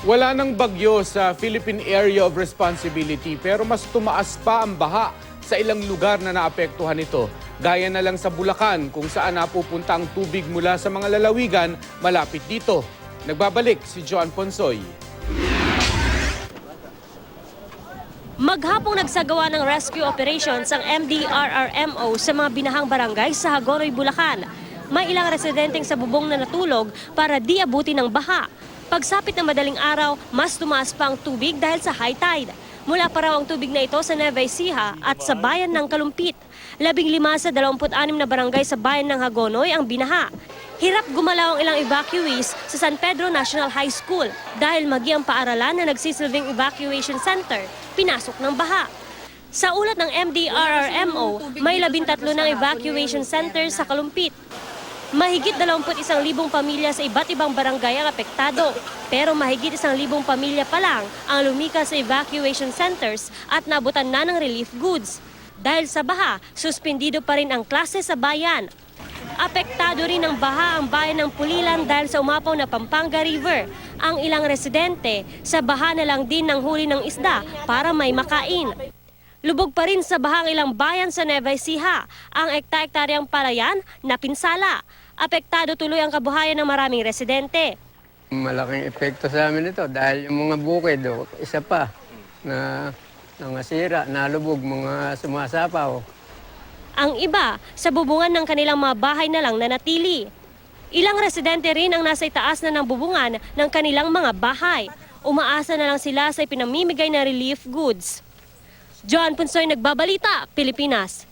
Wala nang bagyo sa Philippine Area of Responsibility pero mas tumaas pa ang baha sa ilang lugar na naapektuhan nito. Gaya na lang sa Bulacan kung saan napupunta ang tubig mula sa mga lalawigan malapit dito. Nagbabalik si John Ponsoy. Maghapong nagsagawa ng rescue operations ang MDRRMO sa mga binahang barangay sa Hagoroy, Bulacan. May ilang residenteng sa bubong na natulog para di abuti ng baha. Pagsapit ng madaling araw, mas tumaas pa ang tubig dahil sa high tide. Mula pa raw ang tubig na ito sa Nueva Ecija at sa bayan ng Kalumpit. Labing lima sa 26 na barangay sa bayan ng Hagonoy ang binaha. Hirap gumalaw ang ilang evacuees sa San Pedro National High School dahil magi ang paaralan na nagsisilbing evacuation center, pinasok ng baha. Sa ulat ng MDRRMO, may labintatlo ng evacuation center sa Kalumpit. Mahigit 21,000 pamilya sa iba't ibang barangay ang apektado. Pero mahigit 1,000 pamilya pa lang ang lumikas sa evacuation centers at nabutan na ng relief goods. Dahil sa baha, suspendido pa rin ang klase sa bayan. Apektado rin ng baha ang bayan ng Pulilan dahil sa umapaw na Pampanga River. Ang ilang residente, sa baha na lang din ng huli ng isda para may makain. Lubog pa rin sa bahang ilang bayan sa Nueva Ecija, ang ekta-ektaryang palayan na pinsala. Apektado tuloy ang kabuhayan ng maraming residente. Malaking epekto sa amin ito dahil yung mga bukid, oh, isa pa, na nangasira, nalubog, mga sumasapaw. Ang iba, sa bubungan ng kanilang mga bahay na lang nanatili. Ilang residente rin ang nasa itaas na ng bubungan ng kanilang mga bahay. Umaasa na lang sila sa ipinamimigay na relief goods. John Punsoy nagbabalita, Pilipinas.